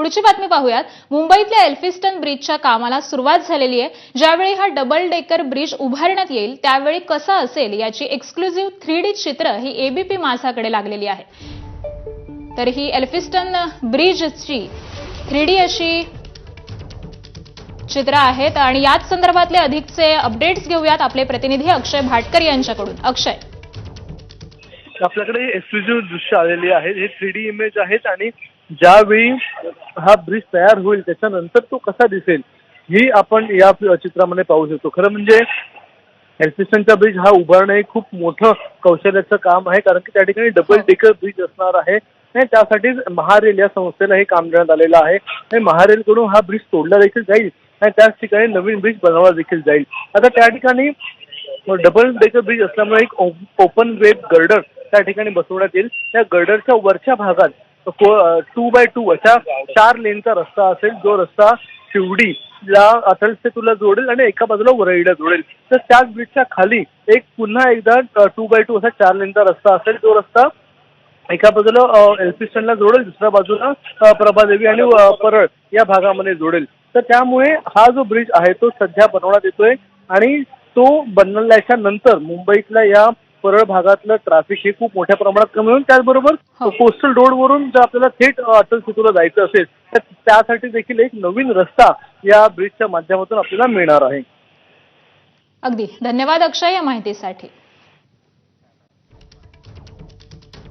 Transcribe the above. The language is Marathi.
पुढची बातमी पाहूयात. मुंबईतल्या एल्फिस्टन ब्रिजच्या कामाला सुरुवात झालेली आहे. ज्यावेळी हा डबल डेकर ब्रिज उभारण्यात येईल त्यावेळी कसा असेल याची एक्सक्लुझिव्ह थ्री डी चित्र ही एबीपी माझाकडे लागलेली आहे. तर ही एल्फिस्टन ब्रिजची थ्री डी अशी चित्र आहेत. आणि याच संदर्भातले अधिकचे अपडेट्स घेऊयात आपले प्रतिनिधी अक्षय भाटकर यांच्याकडून. अक्षय. आपल्याकडे एक्सक्लुझिव्ह दृश्य आलेली आहेत. हे थ्री डी इमेज आहेत आणि ज्यावेळी हा ब्रिज तयार होईल त्याच्यानंतर तो कसा दिसेल ही आपण या चित्रामध्ये पाहू शकतो. खरं म्हणजे एल्फिस्टनचा ब्रिज हा उभारणं हे खूप मोठं कौशल्याचं काम आहे कारण की त्या ठिकाणी डबल डेकर ब्रिज असणार आहे. आणि त्यासाठीच महारेल या संस्थेला हे काम देण्यात आलेलं आहे. आणि महारेलकडून हा ब्रिज तोडला देखील जाईल आणि त्याच ठिकाणी नवीन ब्रिज बनवला देखील जाईल. आता त्या ठिकाणी डबल डेकर ब्रिज असल्यामुळे एक ओपन वेब गर्डर त्या ठिकाणी बसवण्यात येईल. त्या गर्डरच्या वरच्या भागात टू बाय टू अशा चार लेनचा रस्ता असेल जो रस्ता शिवडीला अथल सेतूला जोडेल आणि एका बाजूला वरळीला जोडेल. तर त्याच ब्रिजच्या खाली एक पुन्हा एकदा टू बाय टू असा चार लेनचा रस्ता असेल जो रस्ता एका बाजूला एल्फिस्टनला जोडेल दुसऱ्या बाजूला प्रभादेवी आणि परळ या भागामध्ये जोडेल. तर त्यामुळे हा जो ब्रिज आहे तो सध्या बनवण्यात येतोय आणि तो बनल्याच्या नंतर मुंबईतल्या या परळ भागातलं ट्रॅफिक हे खूप मोठ्या प्रमाणात कमी होईल त्याचबरोबर हो. कोस्टल रोडवरून जर आपल्याला थेट अटल सेतूला जायचं असेल तर त्यासाठी देखील एक नवीन रस्ता या ब्रिजच्या माध्यमातून आपल्याला मिळणार आहे. अगदी. धन्यवाद अक्षय या माहितीसाठी.